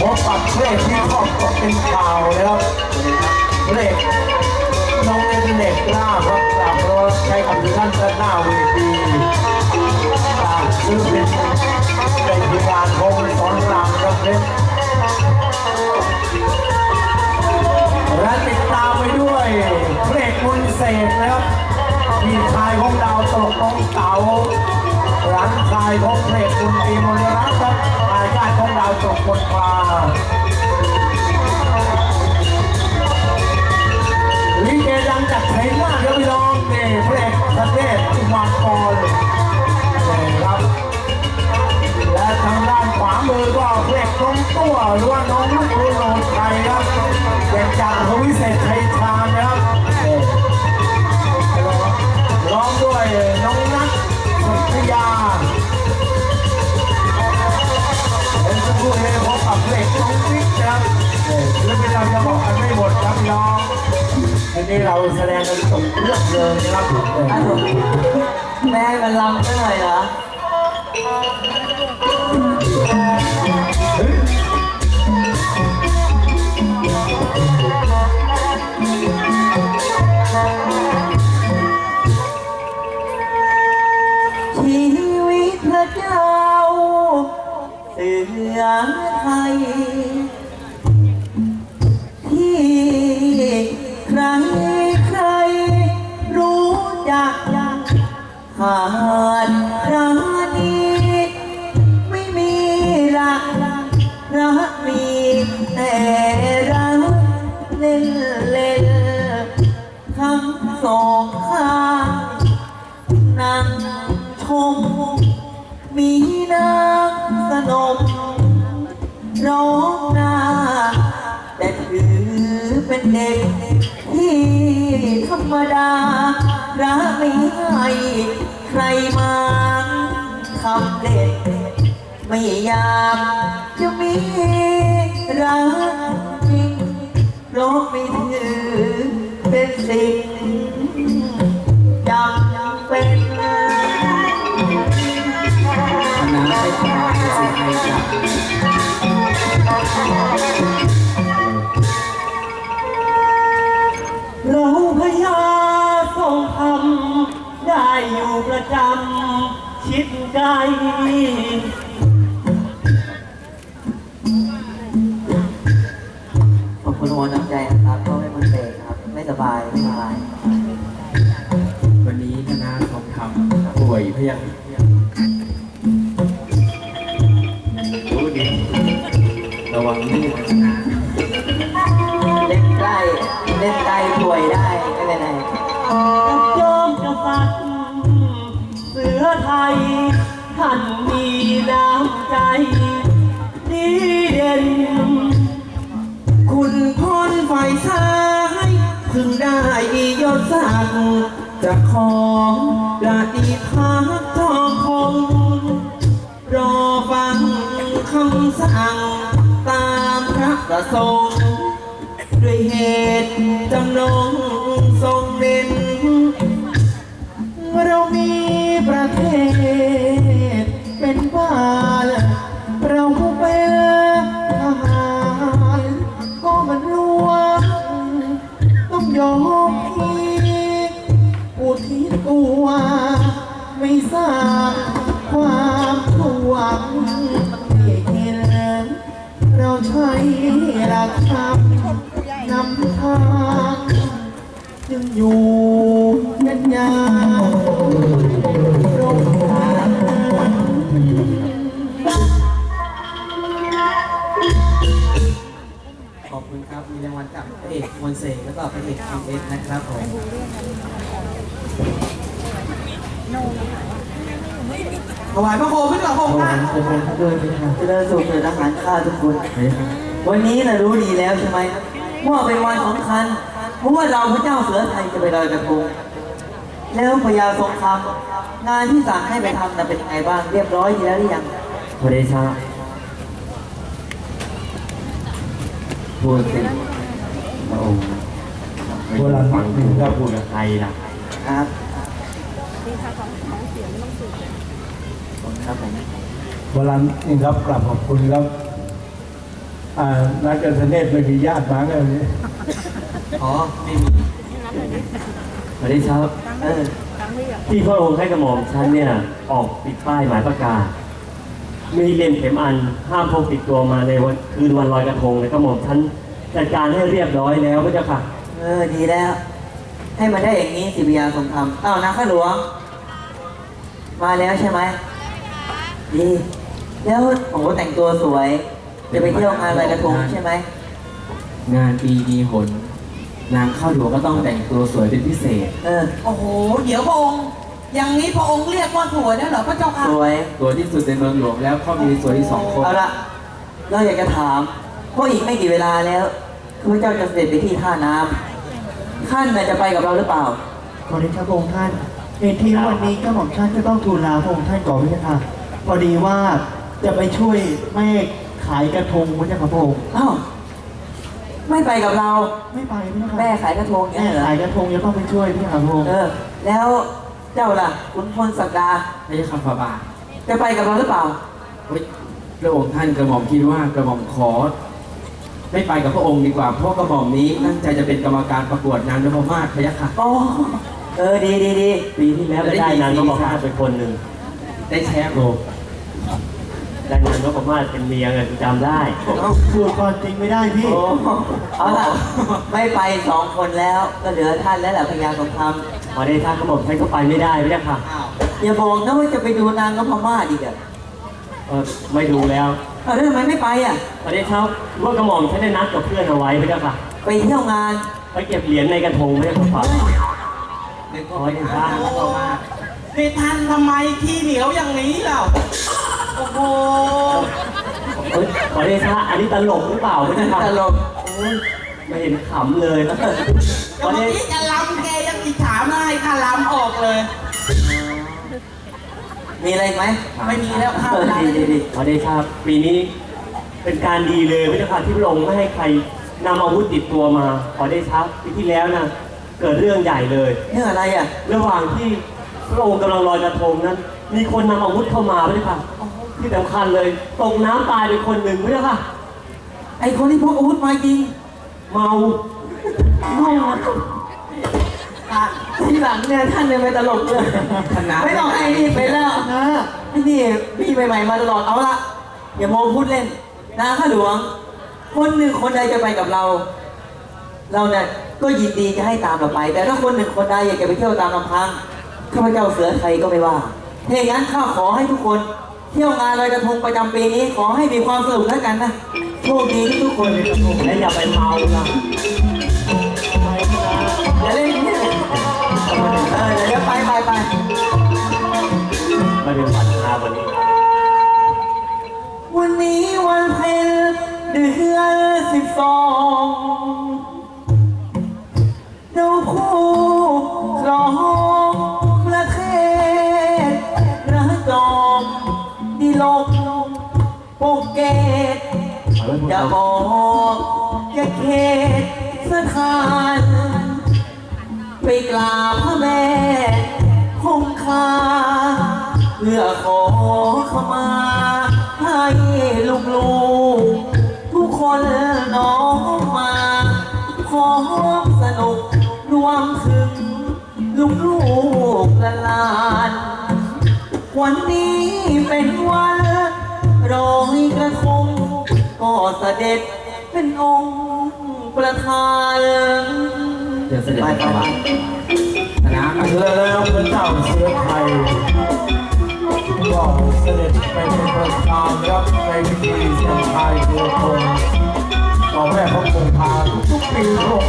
พบกับเพลงที่ชอบตกเป็นข่าวนะครับเพลงน้องเล่นเด็กกล้าครับกลับรถใช้กับท่านด้านหน้าเวทีอ่าซึ่งเป็นเป็นทีมงานของสอนรามครับเพชรและติดตามไปด้วยเพลงมุนเสกนะครับทีมชายของดาวตกน้องเต๋าร้านชายของเพลงมุนตีมน ตลกคนพาลิเกดังจากไทยมากครับพี่น้องนี่พระเอกประเทศอุมากรนี่ครับ และทางด้านขวามือก็พระเอกน้องตัวหรือว่าน้องลูกโรโนไทยครับเด็กจากาแสดงกันจบเรื่องเลยนะครับแม่มันลำซะหน่อยเหรอชีวิตพระเจ้าเสือไทย เป็นเด็กที่ธรรมดารักไม่ให้ใครมาทำเด็ด ไม่อยากจะมีรักจริงเพราะไม่ถือำชิดใจขอบคุณหัวน้ำใจนะครับก็ไม่มันเตะครับ ไม่สบายไม่สบายวันนี้คณะทองคำป่วยพยังรู้ดีระวังลื่นนะเล่นใกล้เล่นใกล้ป่วยได้ ยท่านมีน้ำใจ ดีเด่น คุณพรฝ่ายซ้ายเพิ่งได้ยศสั่งจากของราดีพักทองคง รอฟังคำสั่งตามพระประสงค์ด้วยเหตุจำนงทรงเด่น เรามีประเทศ เป็นบ้านเราเป็นทหารก็มันรวมต้องยอมพี่อุทิศตัว ไม่สร้างความท่วงที่เห็นเราใช้หลักธรรมนำทางจึงอยู่กันยา มนเสกแล้วก็พระเอกทีเอสนะครับผมถวายพระโคมขึ้นกับพระองค์ท่าน จะเป็นพระด้วยจะเดินสู่เดินทหารข้าทุกคน วันนี้นะรู้ดีแล้วใช่ไหมว่าเป็นวันสำคัญ เพราะว่าเราพระเจ้าเสือไทยจะไปลอยกระทงแล้วพญาทรงคำงานที่สั่งให้ไปทำน่ะเป็นยังไงบ้าง เรียบร้อยดีแล้วหรือยังพระเดชะพูดสิพระองค์ ไม่ต้องฟังถึงก็พูดกับใครนะครับขอบคุณครับผมวรันเองครับกลับขอบคุณครับอ่ารักกันสเนตไม่มีญาติมาไงวันนี้อ๋อไม่มีสวัสดีครับเออที่พระองค์ให้กระหม่อมฉันเนี่ยออกปิดป้ายหมายประกาศมีเล่มเข็มอันห้ามพกติดตัวมาในวันคืนวันลอยกระทงเลยกระหม่อมฉันจัดการให้เรียบร้อยแล้วพระเจ้าค่ะ เออดีแล้ว ให้มันได้อย่างนี้สิบิยาทรงธรรมอ้าวนะข้าหลวง มาแล้วใช่ไหมดี แล้วโอ้โหแต่งตัวสวย จะไปเที่ยวงานลอยกระทงใช่ไหมงานปีดีหนนางเข้าหลวงก็ต้องแต่งตัวสวยเป็นพิเศษ เออ โอ้โห เดี๋ยวพระองค์ อย่างนี้พระองค์เรียกว่าสวยแล้วเหรอพระเจ้าค่ะสวยตัวที่สุดในเมืองหลวงแล้วเขามีสวยที่สองคนเอาละเราอยากจะถามเพราะอีกไม่กี่เวลาแล้วข้าพเจ้าจะเสด็จไปที่ท่าน้ำ ท่านน่ะจะไปกับเราหรือเปล่า ขอเดชะพระองค์ท่านในที่วันนี้ก็หม่อมท่านจะต้องทูลลาพระองค์ท่านก่อนพระเจ้าค่ะพอดีว่าจะไปช่วยแม่ขายกระทงพระเจ้าค่ะพระองค์อ้าวไม่ไปกับเรา ไม่ไปพระเจ้าค่ะแม่ขายกระทงแม่เนี่ยเหรอขายกระทงจะต้องไปช่วยพระเจ้าค่ะพระองค์เออ แล้วเจ้าล่ะขุนพลสักดาไม่ใช่คำฝ่าบาทจะไปกับเราหรือเปล่า เฮ้ยพระองค์ท่านกระหม่อมคิดว่ากระหม่อมขอ ไม่ไปกับพระองค์ดีกว่า เพราะกระหม่อมนี้ตั้งใจจะเป็นกรรมการประกวดนางนพมาศพะยะค่ะ อ๋อเออดีดีดีปีที่แล้วก็ได้นางนพมาศเป็นคนหนึ่งได้แชมป์โอ้ได้นางนพมาศเป็นเมียไงกูจำได้พูดความจริงไม่ได้พี่ โอ้เอาล่ะไม่ไปสองคนแล้ว ก็เหลือท่านแล้วแหละพญาสงครามพอได้ท่ากระหม่อมฉันก็ไปไม่ได้พระเจ้าค่ะอย่าบอกนะว่าจะไปดูนางนพมาศอีกอะ เออไม่ดูแล้วเอาแล้วทำไมไม่ไปอะพอได้เช้าว่ากระหม่อมฉันได้นัดกับเพื่อนเอาไว้พระเจ้าค่ะ ไปเที่ยวงานไปเก็บเหรียญในกระทงพระเจ้าค่ะนึกว่าไปหานางนพมาศนี่ท่านทำไมขี้เหนียวอย่างนี้เล่าโอ้โหเอ้ยขอได้ช้าอันนี้ตลกหรือเปล่าพระเจ้าค่ะตลกโอ้ยไม่เห็นขำเลยนะก็เมื่อกี้จะลำแกยังอิจฉาไม่ให้ข้าลำออกเลย มีอะไรอีกไหมไม่มีแล้วข้าเออลำดีดีดีขอได้ช้าปีนี้เป็นการดีเลยพระเจ้าค่ะที่พระองค์ไม่ให้ใครนำอาวุธติดตัวมา ขอได้ช้าปีที่แล้วนะเกิดเรื่องใหญ่เลย เรื่องอะไรอะระหว่างที่พระองค์กำลังลอยกระทงนั้น มีคนนำอาวุธเข้ามาพระเจ้าค่ะที่สำคัญเลยตกน้ำตายไปคนหนึ่งพระเจ้าค่ะไอคนที่พกอาวุธมายิงเมา หลังเนี่ยท่านเนี่ยไม่ตลกเลยคณะไม่ต้องให้นี่ไปแล้วนะไอ้นี่พี่ใหม่ๆมาตลอดเอาละอย่าโมพูดเล่นนาข้าหลวง คนหนึ่งคนใดจะไปกับเรา เราเนี่ยก็ยินดีจะให้ตามเราไป แต่ถ้าคนหนึ่งคนใดอยากจะไปเที่ยวตามลำพังข้าพเจ้าเสือไทยก็ไม่ว่าถ้าอย่างนั้นข้าขอให้ทุกคน เที่ยวงานลอยกระทงประจำปีนี้ขอให้มีความสนุกแล้วกันนะโชคดีทุกๆคนและอย่าไปเมานะ ไม่เป็นฝันนาวันนี้ วันนี้วันเพ็ญเดือนสิบสองเราคู่ครองประเทศระจอมดีลมปกเกตอย่าบอกอย่าเขตสถาน ไปกราบพระแม่คงคา เพื่อขอขมาให้ลูกลูกๆทุกคนน้องมาพร้อมสนุกรวมถึงลูกลูกๆและหลาน วันนี้เป็นวันรอยกระทงก็เสด็จเป็นองค์ประธานเดี๋ยวเสด็จไปไปไปไปคณะมาแล้วพระเจ้าเสือไทย ก็เสด็จไปเป็นประธานรับในพิธีเสียงไทายคือคนต่อแม่พระคงพาทุกปีพระองค์